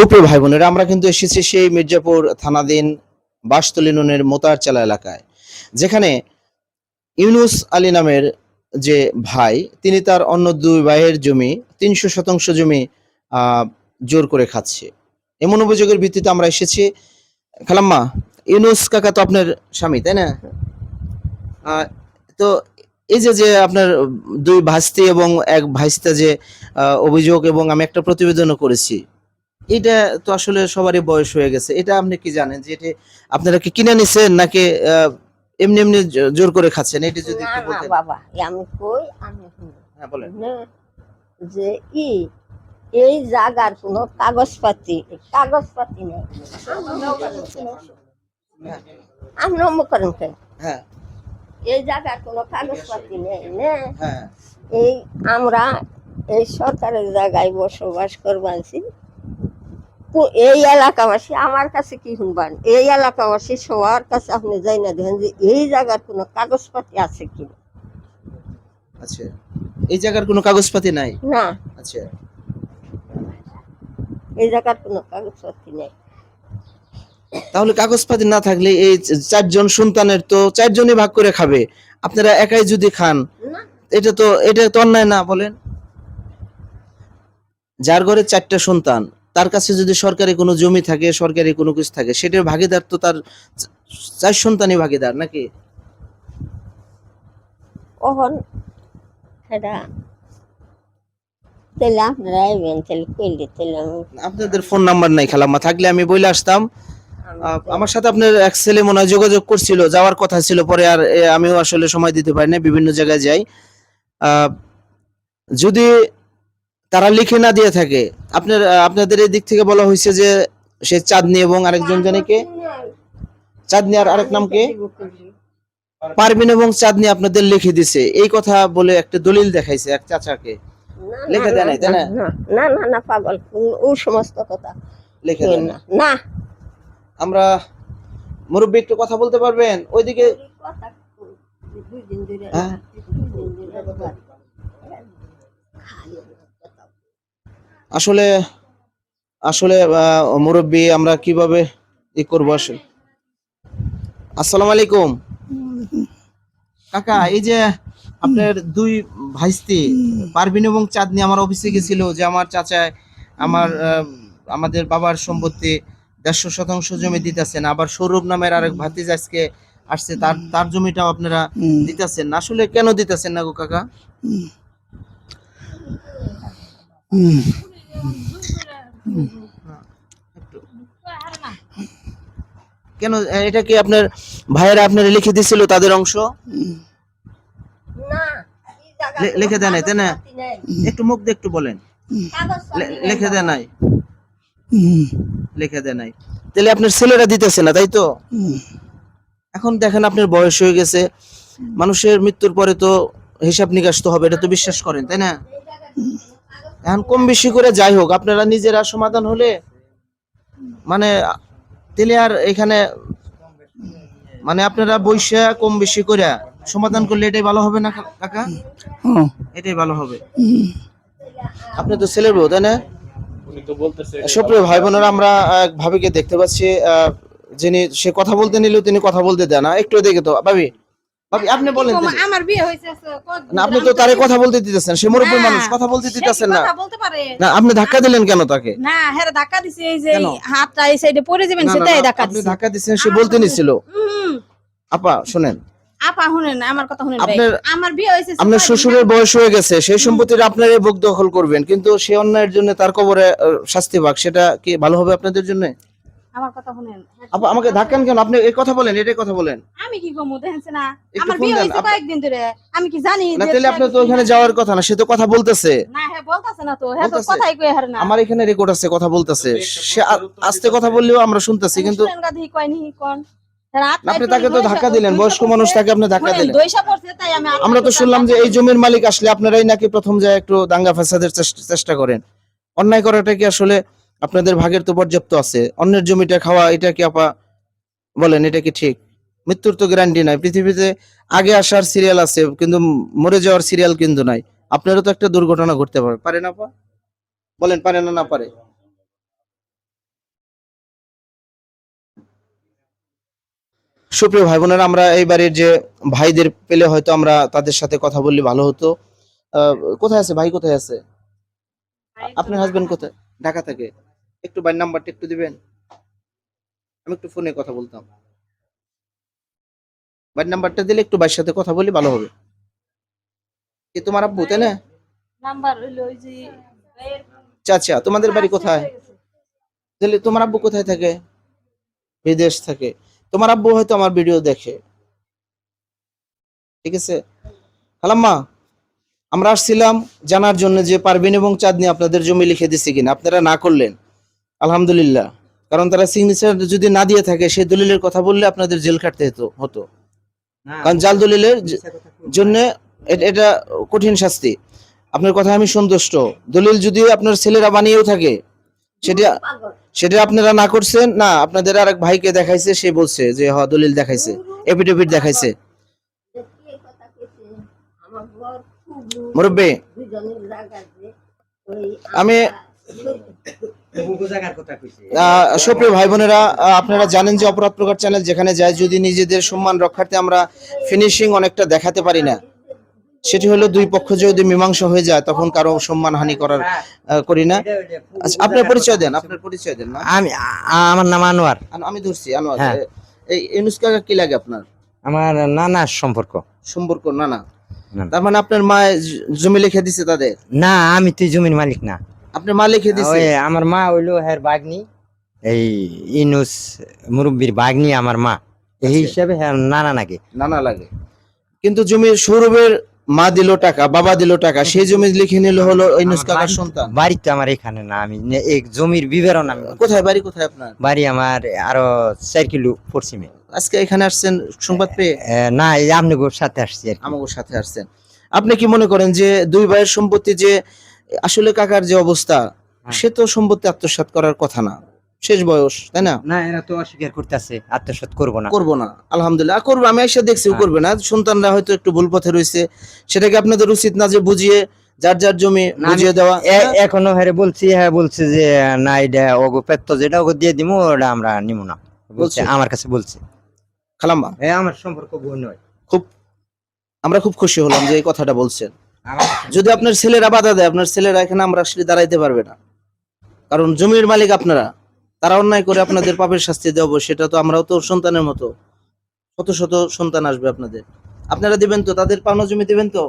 সুপ্রিয় ভাই বোনেরা আমরা কিন্তু এসেছি সেই মির্জাপুর থানাধীন বাসতলী নুনের মোতারচালা এলাকায়, যেখানে ইউনুস আলী নামের যে ভাই, তিনি তার অন্য দুই ভাইয়ের জমি, তিনশো শতাংশ জমি জোর করে খাচ্ছে। এমন অভিযোগের ভিত্তিতে আমরা এসেছি। খালাম্মা, ইউনুস কাকা তো আপনার স্বামী, তাই না? তো এই যে যে আপনার দুই ভাস্তি এবং এক ভাইস্তা যে অভিযোগ এবং আমি একটা প্রতিবেদনও করেছি এটা তো আসলে সবারই বয়স হয়ে গেছে। এটা আপনি কি জানেন যে এটা আপনারা কি কিনে নিছেন নাকি এমনি এমনি জোর করে খাচ্ছেন? এটা যদি একটু বলতেন। বাবা আমি কই আমি হ্যাঁ বলেন। যে ই এই জায়গার কোনো কাগজপাতি কাগজপাতি নেই। আপনি অমুক করেন কেন? হ্যাঁ। এই জায়গার কোনো কাগজপাতি নেই না? হ্যাঁ। এই আমরা এই সরকারের জায়গায় বসবাস করবাছি এই এলাকাবাসী আমার কাছে কি শুনবান? এই এলাকাবাসী সবার কাছে আপনি যাই না দেখেন যে এই জায়গার কোনো কাগজপাতি আছে কি আচ্ছা এই জায়গার কোনো কাগজপাতি নাই? না। আচ্ছা। এই জায়গার কোনো কাগজপত্র নেই। তাহলে কাগজপাতি না থাকলে এই চারজন সন্তানের তো চারজনই ভাগ করে খাবে। আপনারা একাই যদি খান এটা তো এটা তো অন্যায় না বলেন? যার ঘরে চারটা সন্তান তার কাছে যদি সরকারি কোনো জমি থাকে সরকারি কোনো কিছু থাকে সেটার ভাগিদার তো তার চার সন্তানই ভাগিদার নাকি? ওহন সেটা তাহলে আপনারা আইবেন তাহলে কইলে তাহলে আপনাদের ফোন নাম্বার নাই খালাম্মা থাকলে আমি বলে আসতাম। আমার সাথে আপনার এক ছেলে মনে হয় যোগাযোগ করছিল যাওয়ার কথা ছিল পরে আর আমিও আসলে সময় দিতে পারি না বিভিন্ন জায়গায় যাই। আহ, যদি তারা লিখে না দিয়ে থাকে। আপনার আপনাদের এই দিক থেকে বলা হয়েছে যে সে চাঁদনি এবং আরেকজন জানে কে? চাঁদনি আর আরেক নাম কে? পারবিন এবং চাঁদনি আপনাদের লিখে দিছে। এই কথা বলে একটা দলিল দেখাইছে এক চাচাকে। লিখে দেয় নাই, তাই না? না না না পাগল ও সমস্ত কথা। লিখে দেন না না। আমরা মুরব্বী একটু কথা বলতে পারবেন? ওইদিকে দুই দিন ধরে হ্যাঁ? আসলে আসলে মুরব্বী আমরা কীভাবে ই করব আসলে? আসসালামু আলাইকুম কাকা এই যে আপনার দুই ভাইস্তি পারভিন এবং চাঁদনি আমার অফিসে গেছিল যে আমার চাচায় আমার আমাদের বাবার সম্পত্তি দেড়শো শতাংশ জমি দিতেছেন আবার সৌরভ নামের আরেক ভাতিজ আজকে আসছে তার তার জমিটাও আপনারা দিতেছেন। না আসলে কেন দিতেছেন না গো কাকা? কেন এটা কি আপনার ভাইয়েরা আপনার লিখে দিছিল তাদের অংশ? লিখে দেয় নাই, তাই না? একটু মুখ দিয়ে একটু বলেন। লিখে দেয়। নাই? লিখে দেয় নাই। তাহলে আপনার ছেলেরা দিতেছে না তাই তো? এখন দেখেন আপনার বয়স হয়ে গেছে মানুষের মৃত্যুর পরে তো হিসাব নিকাশ তো হবে এটা তো বিশ্বাস করেন তাই না? এখন কম বেশি করে যাই হোক আপনারা নিজেরা সমাধান হলে মানে তাহলে আর এখানে মানে আপনারা বৈশা কম বেশি করে সমাধান করলে এটাই ভালো হবে না কাকা? এটাই ভালো হবে। আপনি তো ছেলের বউ তাই না? সুপ্রিয় ভাই বোনেরা আমরা এক ভাবিকে দেখতে পাচ্ছি আহ, যিনি সে কথা বলতে নিলেও তিনি কথা বলতে দেন না। একটু দেখে তো ভাবি। আপনি বলেন আমার বিয়ে হয়েছে না আপনি তো তারে কথা বলতে দিতেছেন সে মুরব্বী মানুষ কথা বলতে দিতেছেন না। কথা বলতে পারে? না আপনি ধাক্কা দিলেন কেন তাকে? না ধাক্কা দিছে এই যে হাতটা এই সাইডে পড়ে যাবেন না, না, সেটাই না, ধাক্কা আপনি ধাক্কা দিচ্ছেন সে বলতে নিছিল। আপা শুনেন। আপা শুনেন আমার কথা শুনেন ভাই। আপনার- আমার বিয়ে হয়েছে আপনার শ্বশুরের বয়স হয়ে গেছে সেই সম্পত্তির আপনার বুক দখল করবেন কিন্তু সে অন্যায়ের জন্য তার কবরে শাস্তি পাক সেটা কি ভালো হবে আপনাদের জন্য। আমার কথা শুনেন। আপা আমাকে ধাক্কান কেন? আপনি এই কথা বলেন এটাই কথা বলেন। আমি কি কমু দেখেন না। আমার বিয়ে কয়েকদিন ধরে। আমি কি জানি না তাহলে সে আপনার তো ওখানে যাওয়ার কথা না সে তো কথা বলতেছে। না হ্যাঁ বলতাছে না তো। হ্যাঁ তো কথাই কই হার না। আমার এখানে রেকর্ড আছে কথা বলতেছে। সে আস্তে কথা বললেও আমরা শুনতেছি কিন্তু হ্যাঁ, আপনি তাকে তো ধাক্কা দিলেন বয়স্ক মানুষ তাকে আপনি ধাক্কা শুনেন, দিলেন। দইসা পড়ছে তাই আমি আর- আমরা তো শুনলাম যে এই জমির মালিক আসলে আপনারাই নাকি প্রথম যায় একটু দাঙ্গা ফাসাদের চেষ্টা করেন। অন্যায় করাটা কি আসলে আপনাদের ভাগের তো পর্যাপ্ত আছে। অন্যের জমিটা খাওয়া এটা কি আপা বলেন এটা কি ঠিক? মৃত্যুর তো গ্যারান্টি নাই। পৃথিবীতে আগে আসার সিরিয়াল আছে কিন্তু মরে যাওয়ার সিরিয়াল কিন্তু নাই। আপনারও তো একটা দুর্ঘটনা ঘটতে পারে। পারে না বলেন পারে না না পারে। সুপ্রিয় ভাই বোনেরা আমরা এই বাড়ির যে ভাইদের পেলে হয়তো আমরা তাদের সাথে কথা বললে ভালো হতো। কোথায় আছে? ভাই কোথায় আছে? আপনার হাজবেন্ড কোথায়? ঢাকা থেকে? একটু ভাই নাম্বারটা একটু দিবেন। আমি একটু ফোনে কথা বলতাম। ভাই নাম্বারটা দিলে একটু ভাইয়ের সাথে কথা বলি ভালো হবে। কি তোমার আব্বু তাই না? নাম্বার হইল ওই যে চাচা তোমাদের বাড়ি কোথায়? তাহলে তোমার আব্বু কোথায় থাকে? বিদেশ থাকে। তোমার আব্বু হয়তো আমার ভিডিও দেখে। ঠিক আছে? হালাম্মা আমরা আসছিলাম জানার জন্য যে পারবিন এবং চাঁদনি আপনাদের জমি লিখে দিচ্ছে কিনা আপনারা না করলেন। আলহামদুলিল্লাহ। কারণ তারা সিগনেচার যদি না দিয়ে থাকে সেই দলিলের কথা বললে আপনাদের জেল খাটতে হতো হতো। কারণ জাল দলিলের জন্য এটা কঠিন শাস্তি। আপনার কথা আমি সন্তুষ্ট। দলিল যদি আপনার ছেলেরা বানিয়েও থাকে সেটা সেটা আপনারা না করছেন না আপনাদের আরেক ভাইকে দেখাইছে সে বলছে যে হ দলিল দেখাইছে এপিডেভিট দেখাইছে। মুরব্বী আমি- সুপ্রিয় ভাই বোনেরা আপনারা জানেন যে অপরাধ প্রকার চ্যানেল যেখানে যায় যদি নিজেদের সম্মান রক্ষার্থে আমরা ফিনিশিং অনেকটা দেখাতে পারি না সেটি হলো দুই পক্ষ যদি মীমাংসা হয়ে যায় তখন কারও সম্মান হানি করার করি না। আচ্ছা, আপনার পরিচয় দেন আপনার পরিচয় দেন না? আমি আমার নাম আনোয়ার। আমি ধরছি আনোয়ার। হ্যাঁ। এই ইউনুস কি লাগে আপনার? আমার নানা সম্পর্ক। সম্পর্ক না না না। তার মানে আপনার মা জমি লিখে দিছে তাদের? না আমি তুই জমির মালিক না। আপনার মা লিখে দিছে ওই আমার মা হইল হের বাগনি। এই ইনুস মুরব্বীর বাগনি আমার মা। এই আচ্ছা। হিসাবে হ্যাঁ নানা নাকি। নানা লাগে। কিন্তু জমির সৌরভের মা দিল টাকা বাবা দিল টাকা সেই জমি লিখে নিল হলো আমার কাকার সন্তান। বাড়ি তো আমার এখানে না আমি এক জমির বিবরণ আমি কোথায় বাড়ি কোথায় আপনার? বাড়ি আমার আরও চার কিলো পশ্চিমে। আজকে এখানে আসছেন সংবাদ পেয়ে? না এই আপনি সাথে আসছি আর সাথে আসছেন। আপনি কি মনে করেন যে দুই ভাইয়ের সম্পত্তি যে আসলে কাকার যে অবস্থা হ্যাঁ। সে তো সম্পত্তি আত্মসাৎ করার কথা না। শেষ বয়স তাই না? না এরা তো অস্বীকার করতেছে আত্মসাৎ করব না। করব না আলহামদুলিল্লাহ। করব আমি এসে দেখছি ও হ্যাঁ। করবে না। সন্তানরা হয়তো একটু ভুল পথে রয়েছে। সেটাকে আপনাদের উচিত না যে বুঝিয়ে যার যার জমি বুঝিয়ে দেওয়া। এখনও হেরে বলছি হ্যাঁ বলছে যে না এটা ওগো পেত্ত যেটা ওগো দিয়ে দিমু ওটা আমরা নিমু না। বলছে? আমার কাছে বলছে। খালাম্মা? এ আমার সম্পর্ক বোন নয়। খুব আমরা খুব খুশি হলাম যে এই কথাটা বলছেন। যদি আপনার ছেলেরা বাধা দেয় আপনার ছেলেরা এখানে আমরা আসলে দাঁড়াইতে পারবে না। কারণ জমির মালিক আপনারা তারা অন্যায় করে আপনাদের পাপের শাস্তি দেবো সেটা তো আমরাও তো সন্তানের মতো। শত শত সন্তান আসবে আপনাদের। আপনারা দিবেন তো তাদের পাওনা জমি দিবেন তো?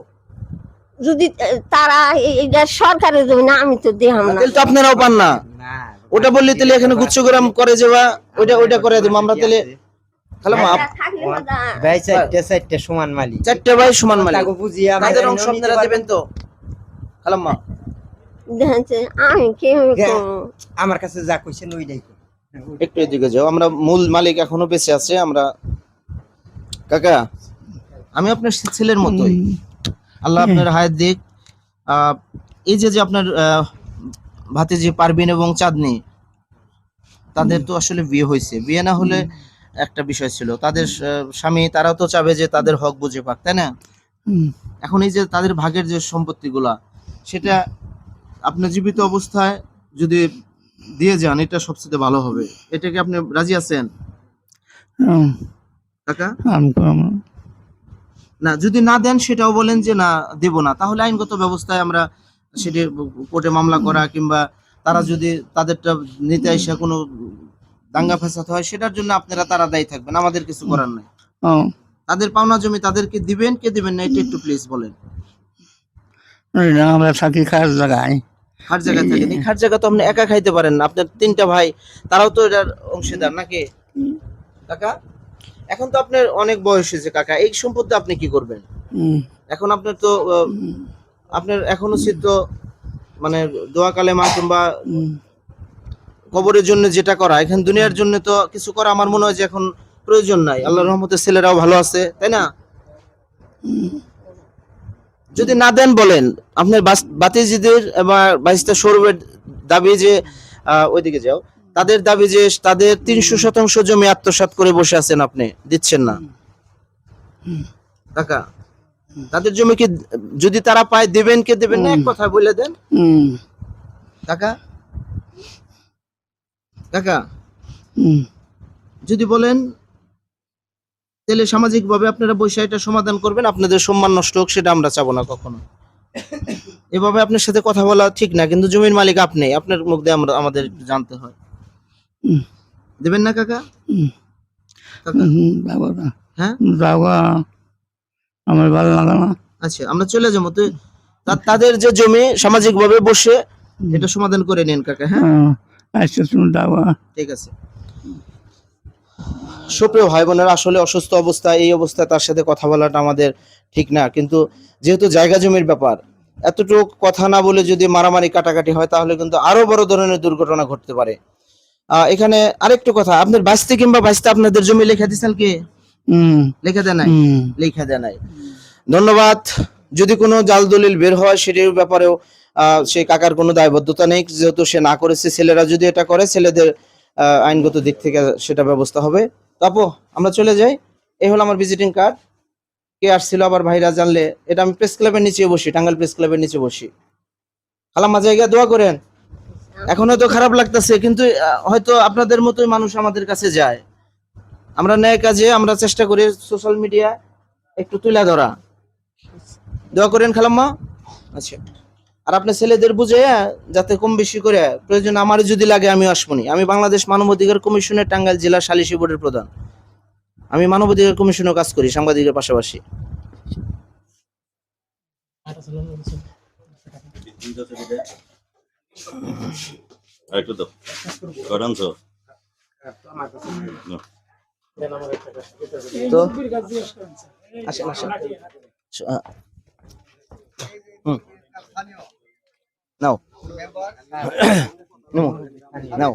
যদি তারা এই- সরকারের জমি না আমি তো দিহাম না। তাহলে তো আপনারাও পান না। ওটা বললে তাহলে এখানে গুচ্ছগ্রাম করে যাবা ওইটা ওইটা করে দেবো। আমরা তাহলে থাকলে বাদা, ভাই চারটে চারটে সমান মালিক চারটে ভাই সমান মালিক তাকে বুঝিয়ে আমাদের তাদের অংশ আপনারা দেবেন তো। যে হ্যাঁ। আমার কাছে যা কইছেন ওইটাই কই। একটু এদিকে যাও। আমরা মূল মালিক এখনও বেঁচে আছে আমরা কাকা আমি আপনার ছেলের মতোই। আল্লাহ আপনার হায়াত দিক। আহ, এই যে যে আপনার আহ, ভাতিজি পারবিন এবং চাঁদনি তাদের তো আসলে বিয়ে হয়েছে বিয়ে না হলে একটা বিষয় ছিল। তাদের স্বামী তারাও তো চাবে যে তাদের হক বুঝে পাক তাই না? এখন এই যে তাদের ভাগের যে সম্পত্তিগুলা সেটা আপনার জীবিত অবস্থায় যদি দিয়ে যান এটা সবচেয়ে ভালো হবে। এটাকে আপনি রাজি আছেন? কাকা? না যদি না দেন সেটাও বলেন যে না দেব না। তাহলে আইনগত ব্যবস্থায় আমরা সেটি কোর্টে মামলা করা কিংবা তারা যদি তাদেরটা নিতে এসে কোনো দাঙ্গা ফ্যাসাদ হয় সেটার জন্য আপনারা তারা দায়ী থাকবেন আমাদের কিছু করার নাই। তাদের পাওনা জমি তাদেরকে দিবেন কে দিবেন না এটা একটু প্লিজ বলেন। আমরা থাকি খাস জায়গায়। খাট জায়গা থাকেন। এই খাট জায়গা তো আপনি একা খাইতে পারেন না। আপনার তিনটা ভাই তারাও তো এটার অংশীদার নাকি? কাকা এখন তো আপনার অনেক বয়স হয়েছে কাকা। এই সম্পত্তি আপনি কি করবেন? এখন আপনার তো আপনার এখন তো মানে দোয়া কালেমা কিংবা হুম। কবরের জন্য যেটা করা এখন দুনিয়ার জন্য তো কিছু করা আমার মনে হয় যে এখন প্রয়োজন নাই। আল্লাহ রহমতের ছেলেরাও ভালো আছে তাই না? যদি না দেন বলেন আপনার বাতিজিদের বা বাইশটা সৌরভের দাবি যে ওইদিকে যাও। তাদের দাবি যে তাদের তিনশো শতাংশ জমি আত্মসাৎ করে বসে আছেন আপনি দিচ্ছেন না। কাকা তাদের জমি কি যদি তারা পায় দেবেন কে? দেবেন না এক কথা বলে দেন। কাকা? কাকা। যদি বলেন তাহলে সামাজিক ভাবে আপনারা এটা সমাধান করবেন আপনাদের সম্মান নষ্ট হোক সেটা আমরা চাবো না কখনো। এভাবে আপনার সাথে কথা বলা ঠিক না কিন্তু জমির মালিক আপনি আপনার মুখ দিয়ে আমরা আমাদের জানতে হয়। দেবেন না কাকা? হ্যাঁ? যাব আমার ভালো লাগে না। আচ্ছা আমরা চলে যাব। তো তাদের যে জমি সামাজিক ভাবে বসে এটা সমাধান করে নিন কাকা হ্যাঁ। ঠিক আছে। সুপ্রিয় ভাই বোনের আসলে অসুস্থ অবস্থা এই অবস্থায় তার সাথে কথা বলাটা আমাদের ঠিক না। কিন্তু যেহেতু জায়গা জমির ব্যাপার এতটুকু কথা না বলে যদি মারামারি কাটাকাটি হয় তাহলে কিন্তু আরও বড় ধরনের দুর্ঘটনা ঘটতে পারে। আহ, এখানে আরেকটু কথা আপনার বাইশতে কিংবা বাইশতে আপনাদের জমি লেখা দিয়েছেন কি? লেখা দেয় নাই? লেখা দেয় নাই। ধন্যবাদ। যদি কোনো জাল দলিল বের হয় সেটির ব্যাপারেও সেই কাকার কোনো দায়বদ্ধতা নেই, যেহেতু সে না করেছে, ছেলেরা যদি এটা করে, ছেলেদের আইনগত দিক থেকে সেটা ব্যবস্থা হবে। তাপো আমরা চলে যাই। এই হলো আমার ভিজিটিং কার্ড কে আসছিল আবার ভাইরা জানলে? এটা আমি প্রেস ক্লাবের নিচে বসি টাঙ্গাল প্রেস ক্লাবের নিচে বসি। খালাম্মা জায়গা, দোয়া করেন। এখন হয়তো খারাপ লাগতেছে, কিন্তু হয়তো আপনাদের মতোই মানুষ আমাদের কাছে যায়। আমরা ন্যায় কাজে, আমরা চেষ্টা করি সোশ্যাল মিডিয়া একটু তুলে ধরা। দোয়া করেন খালাম্মা। আচ্ছা। আর আপনার ছেলেদের বুঝে যাতে কম বেশি করে প্রয়োজন আমার যদি লাগে আমি আসবনি। আমি বাংলাদেশ মানবাধিকার কমিশনের টাঙ্গাইল জেলা সালিশি বোর্ডের প্রধান। আমি মানবাধিকার কমিশনেও কাজ করি সাংবাদিকের পাশাপাশি। আরেকটু দাও। তো তো আসেন আসেন। নাও। নিমো, নাও।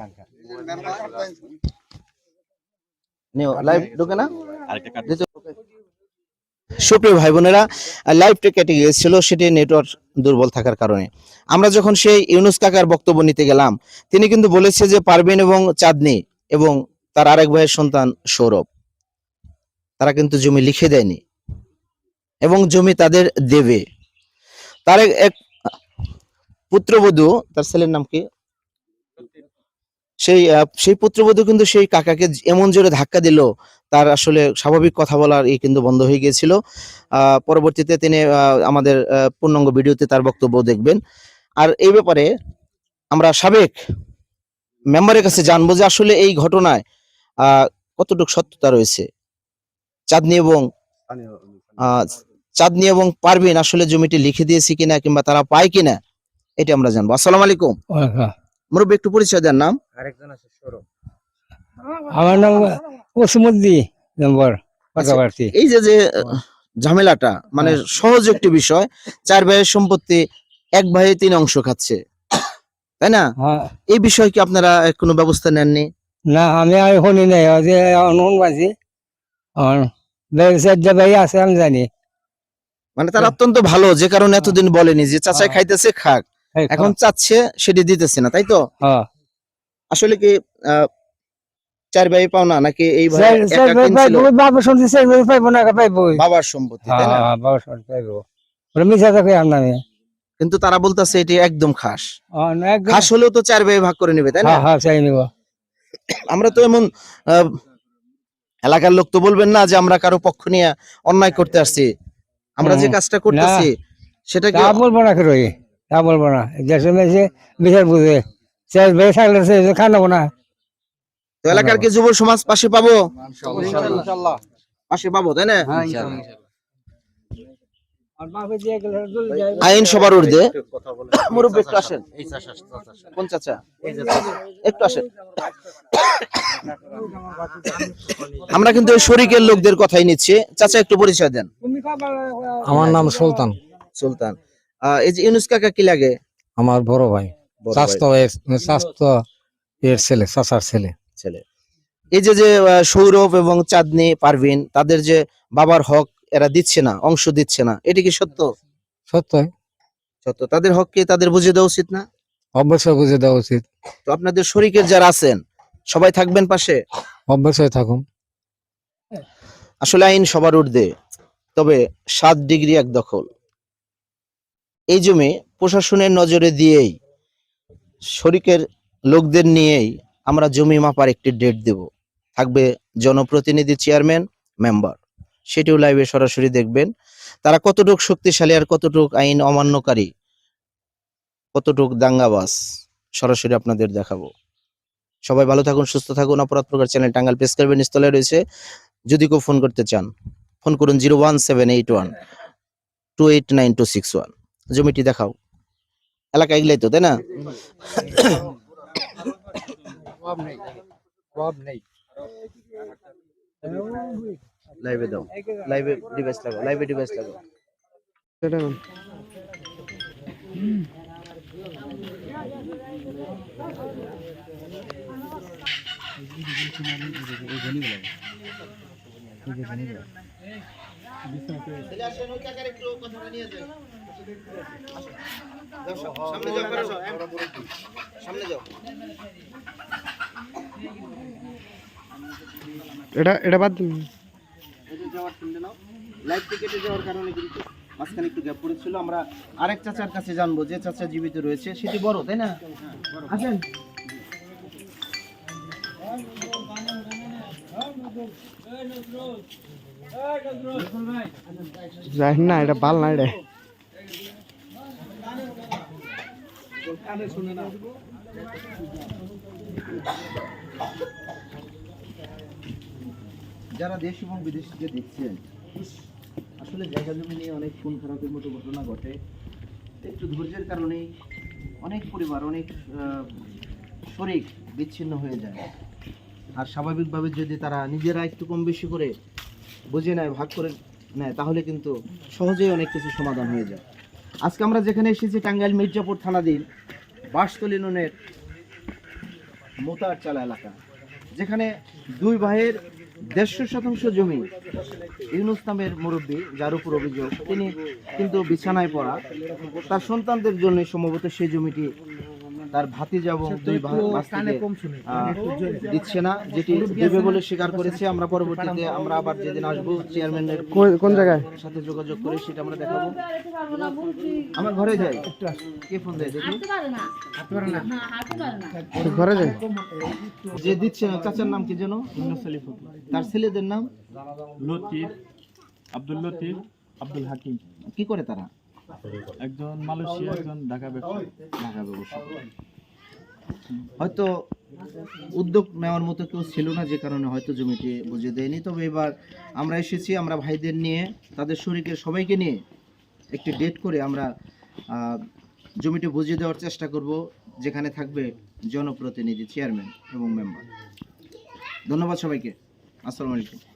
নিও লাইভ ঢুকে না? আরেকটা কাট সুপ্রিয় ভাই বোনেরা লাইভটা কেটে গিয়েছিল সেটি নেটওয়ার্ক দুর্বল থাকার কারণে। আমরা যখন সেই ইউনুস কাকার বক্তব্য নিতে গেলাম তিনি কিন্তু বলেছে যে পারবেন এবং চাঁদনি এবং তার আরেক ভাইয়ের সন্তান সৌরভ। তারা কিন্তু জমি লিখে দেয়নি এবং জমি তাদের দেবে। তার এক পুত্রবধূ তার ছেলের নাম কি? সেই সেই পুত্রবধূ কিন্তু সেই কাকাকে এমন জোরে ধাক্কা দিল তার আসলে স্বাভাবিক কথা বলার ই কিন্তু বন্ধ হয়ে গিয়েছিল। আহ, পরবর্তীতে তিনি আহ, আমাদের পূর্ণাঙ্গ ভিডিওতে তার বক্তব্য দেখবেন। আর এই ব্যাপারে আমরা সাবেক মেম্বারের কাছে জানব যে আসলে এই ঘটনায় আহ, কতটুকু সত্যতা রয়েছে। চাঁদনি এবং আহ, চাঁদনি এবং পারভিন আসলে জমিটি লিখে দিয়েছে কিনা কিংবা তারা পায় কিনা এটা আমরা জানব। আসসালাম আলাইকুম। আচ্ছা। মুরব্বী একটু পরিচয় দেন নাম। আরেকজন আছে সৌরভ। আমার নাম ওসমুদ্দি নম্বর কথাবার্তি এই যে যে ঝামেলাটা মানে সহজ একটি বিষয় চার ভাইয়ের সম্পত্তি এক ভাই তিন অংশ খাচ্ছে তাই না? হ্যাঁ। এই বিষয়ে কি আপনারা কোনো ব্যবস্থা নেননি? না আমি আর শুনি নাই যে অনুন বাজি চারটা ভাই আছে আমি জানি। মানে তারা অত্যন্ত ভালো যে কারণে এতদিন বলেনি যে চাচাই হ্যাঁ। খাইতেছে খাক। এখন চাচ্ছে সেটি দিতেছে না তাই তো? হ্যাঁ। আসলে কি আহ, চার ভাই পাও না নাকি এই ভাই চার পাইবো না পাইবো বাবার সম্পত্তি তাই না? হ্যাঁ বাবা শুনছি পাইবো। মিশা থাকে আর নামে কিন্তু তারা বলতেছে এটি একদম খাস। হ্যাঁ, খাস হলেও তো চার ভাই ভাগ করে নেবে তাই না? হ্যাঁ হ্যাঁ চাই নিব। আমরা তো এমন আহ, এলাকার লোক তো বলবেন না যে আমরা কারও পক্ষ নিয়ে অন্যায় করতে আসছি। আমরা যে কাজটা করতেছি সেটা কি বলব না রই তা বলব না। দেশে মেসে বিচার বুঝে। ভাই থাকলে সে খানাবো না। এলাকার কি যুব সমাজ পাশে পাবো? পাশে পাবো তাই না? আইন সবার ঊর্ধ্বে। মুরব্বী একটু আসেন। কোন চাচা? একটু আসেন। আমরা কিন্তু ওই শরিকের লোকদের কথাই নিচ্ছি। চাচা একটু পরিচয় দেন। আমার নাম সুলতান। সুলতান। এই যে ইউনুস কাকা কি লাগে? আমার বড় ভাই। স্বাস্থ্য স্বাস্থ্য এর ছেলে চাচার ছেলে। ছেলে। এই যে যে সৌরভ এবং চাঁদনি পারভিন তাদের যে বাবার হক এরা দিচ্ছে না অংশ দিচ্ছে না এটি কি সত্য? সত্যই। সত্য। তাদের হক কি তাদের বুঝে দেওয়া উচিত না? অবশ্যই বুঝে দেওয়া উচিত। তো আপনাদের শরিকের যারা আছেন সবাই থাকবেন পাশে? অবশ্যই থাকুন। আসলে আইন সবার ঊর্ধ্বে তবে সাত ডিগ্রি এক দখল। এই জমি প্রশাসনের নজরে দিয়েই, শরিকের লোকদের নিয়েই আমরা জমি মাপার একটি ডেট দেব। থাকবে জনপ্রতিনিধি চেয়ারম্যান মেম্বার সেটিও লাইভে সরাসরি দেখবেন। তারা কতটুক শক্তিশালী আর কতটুক আইন অমান্যকারী, কতটুক দাঙ্গাবাস সরাসরি আপনাদের দেখাবো। সবাই ভালো থাকুন, সুস্থ থাকুন। অপরাধ প্রকার চ্যানেল টাঙ্গাল প্রেস করবেন স্থলে রয়েছে। যদি কেউ ফোন করতে চান ফোন করুন zero one seven eight one two eight nine two six one জমিটি দেখাও। এলাকা এগুলাই তো তাই না? লাইভে দাও। লাইভে ডিভাইস লাগাও লাইভে ডিভাইস লাগাও। সামনে যাও সামনে যাও এটা এটা বাদ দিন। এটা যাওয়ার শুনলে নাও লাইভ টিকেটে যাওয়ার কারণে কিন্তু মাঝখানে একটু গ্যাপ পড়েছিল। আমরা আরেক চাচার কাছে জানব যে চাচা জীবিত রয়েছে। সেটি বড় তাই না? আসেন। না এটা বাল না এটা। যারা দেশ এবং বিদেশ থেকে দেখছেন, আসলে জায়গা জমি নিয়ে অনেক খুন খারাপের মতো ঘটনা ঘটে। একটু ধৈর্যের কারণেই অনেক পরিবার, অনেক শরিক বিচ্ছিন্ন হয়ে যায়। আর স্বাভাবিকভাবে যদি তারা নিজেরা একটু কম বেশি করে বুঝে নেয়, ভাগ করে নেয়, তাহলে কিন্তু সহজেই অনেক কিছু সমাধান হয়ে যায়। আজকে আমরা যেখানে এসেছি, টাঙ্গাইল মির্জাপুর থানাধীন বাঁশতলী নুনের মোতার চালা এলাকা, যেখানে দুই ভাইয়ের দেড়শো শতাংশ জমি ইউনুস নামের মুরব্বী, যার উপর অভিযোগ, তিনি কিন্তু বিছানায় পড়া, তার সন্তানদের জন্য সম্ভবত সেই জমিটি তার ভাতিজা এবং দুই ভা- ভাস্তিকে, আহ, দিচ্ছে না যেটি দেবে বলে স্বীকার করেছে। আমরা পরবর্তীতে আমরা আবার যেদিন আসব চেয়ারম্যানের কোন- কোন জায়গায়? সাথে যোগাযোগ করে সেটা আমরা দেখাবো। আমার ঘরে যাই। কে ফোন দেয় দেখি? ঘরে যাই। যে দিচ্ছে না চাচার নাম কি যেন? তার ছেলেদের নাম? লতিফ আব্দুল লতিফ আব্দুল হাকিম। কি করে তারা? একজন মালয়েশিয়া একজন ঢাকা ব্যবসায়ী ঢাকা ব্যবসা। হয়তো উদ্যোগ নেওয়ার মতো কেউ ছিল না যে কারণে হয়তো জমিটি বুঝে দেয়নি। তবে এবার আমরা এসেছি, আমরা ভাইদের নিয়ে, তাদের শরীরের সবাইকে নিয়ে একটি ডেট করে আমরা জমিটি বুঝিয়ে দেওয়ার চেষ্টা করব, যেখানে থাকবে জনপ্রতিনিধি চেয়ারম্যান এবং মেম্বার ধন্যবাদ সবাইকে। আসসালামু আলাইকুম।